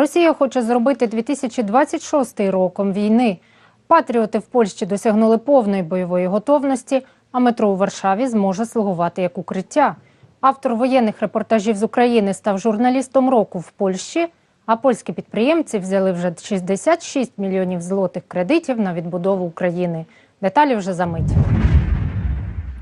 Росія хоче зробити 2026 роком війни. Патріоти в Польщі досягнули повної бойової готовності, а метро у Варшаві зможе слугувати як укриття. Автор воєнних репортажів з України став журналістом року в Польщі. А польські підприємці взяли вже 66 мільйонів злотих кредитів на відбудову України. Деталі вже за мить.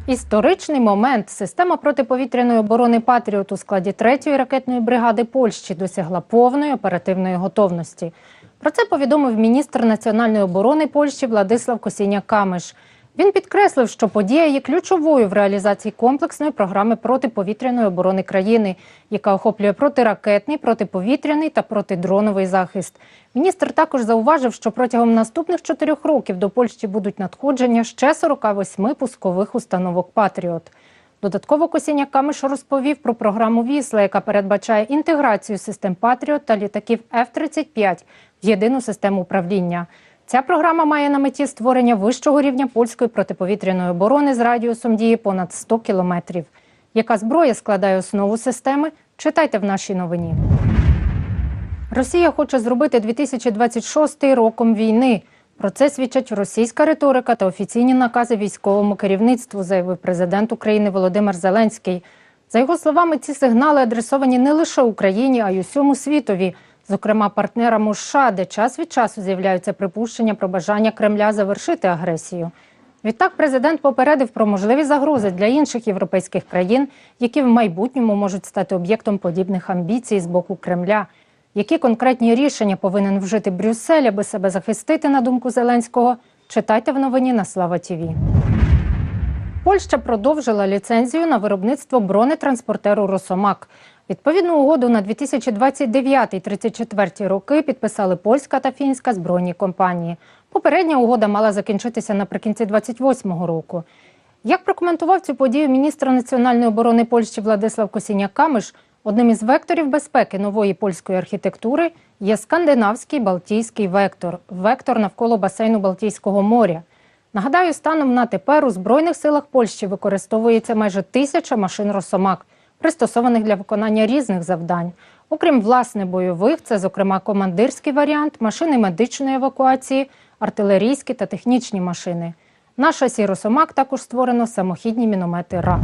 Історичний момент. Система протиповітряної оборони Патріот у складі 3-ї ракетної бригади Польщі досягла повної оперативної готовності. Про це повідомив міністр національної оборони Польщі Владислав Косіня-Камиш. Він підкреслив, що подія є ключовою в реалізації комплексної програми протиповітряної оборони країни, яка охоплює протиракетний, протиповітряний та протидроновий захист. Міністр також зауважив, що протягом наступних чотирьох років до Польщі будуть надходження ще 48 пускових установок Патріот. Додатково Косіня Камиш розповів про програму Вісла, яка передбачає інтеграцію систем Патріот та літаків F-35 в єдину систему управління. Ця програма має на меті створення вищого рівня польської протиповітряної оборони з радіусом дії понад 100 кілометрів. Яка зброя складає основу системи? Читайте в нашій новині. Росія хоче зробити 2026 роком війни. Про це свідчать російська риторика та офіційні накази військовому керівництву, заявив президент України Володимир Зеленський. За його словами, ці сигнали адресовані не лише Україні, а й усьому світові, зокрема партнерам у США, де час від часу з'являються припущення про бажання Кремля завершити агресію. Відтак, президент попередив про можливі загрози для інших європейських країн, які в майбутньому можуть стати об'єктом подібних амбіцій з боку Кремля. Які конкретні рішення повинен вжити Брюссель, аби себе захистити, на думку Зеленського, читайте в новині на Слава Тіві. Польща продовжила ліцензію на виробництво бронетранспортеру Росомак. Відповідну угоду на 2029-34 роки підписали польська та фінська збройні компанії. Попередня угода мала закінчитися наприкінці 28-го року. Як прокоментував цю подію міністр національної оборони Польщі Владислав Косіняк-Камиш, одним із векторів безпеки нової польської архітектури є скандинавський Балтійський вектор вектор навколо басейну Балтійського моря. Нагадаю, станом на тепер у Збройних силах Польщі використовується майже тисяча машин Росомак, пристосованих для виконання різних завдань. Окрім власне бойових, це, зокрема, командирський варіант, машини медичної евакуації, артилерійські та технічні машини. На шасі Росомак також створено самохідні міномети РА.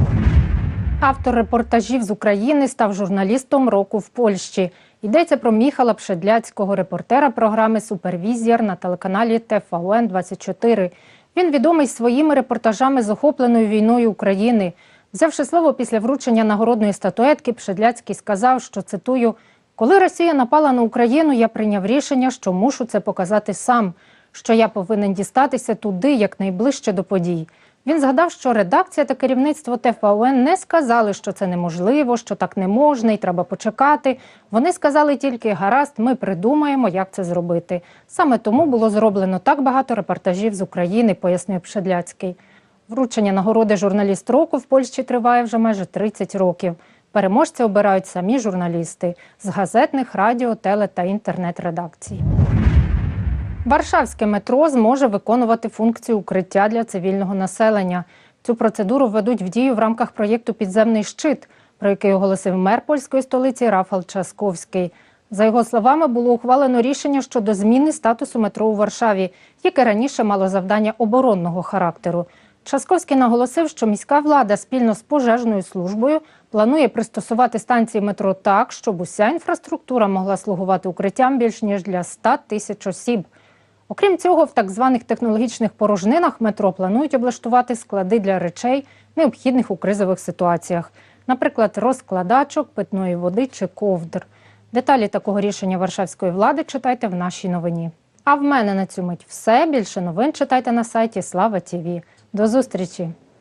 Автор репортажів з України став журналістом року в Польщі. Йдеться про Міхала Пшедляцького, репортера програми Супервізір на телеканалі ТФОН 24 Він відомий своїми репортажами з охопленою війною України. Взявши слово після вручення нагородної статуетки, Пшедляцький сказав, що цитую: коли Росія напала на Україну, я прийняв рішення, що мушу це показати сам, що я повинен дістатися туди якнайближче до подій. Він згадав, що редакція та керівництво ТФОН не сказали, що це неможливо, що так не можна і треба почекати. Вони сказали тільки гаразд, ми придумаємо, як це зробити. Саме тому було зроблено так багато репортажів з України, пояснив Пшедляцький. Вручення нагороди журналіст року в Польщі триває вже майже 30 років. Переможці обирають самі журналісти з газетних, радіо, теле та інтернет-редакцій. Варшавське метро зможе виконувати функцію укриття для цивільного населення. Цю процедуру введуть в дію в рамках проєкту Підземний щит, про який оголосив мер польської столиці Рафал Часковський. За його словами, було ухвалено рішення щодо зміни статусу метро у Варшаві, яке раніше мало завдання оборонного характеру. Часковський наголосив, що міська влада спільно з пожежною службою планує пристосувати станції метро так, щоб уся інфраструктура могла слугувати укриттям більш ніж для 100 тисяч осіб. Окрім цього, в так званих технологічних порожнинах метро планують облаштувати склади для речей, необхідних у кризових ситуаціях, наприклад, розкладачок, питної води чи ковдр. Деталі такого рішення варшавської влади читайте в нашій новині. А в мене на цю мить все. Більше новин читайте на сайті Слава Тіві. До зустрічі!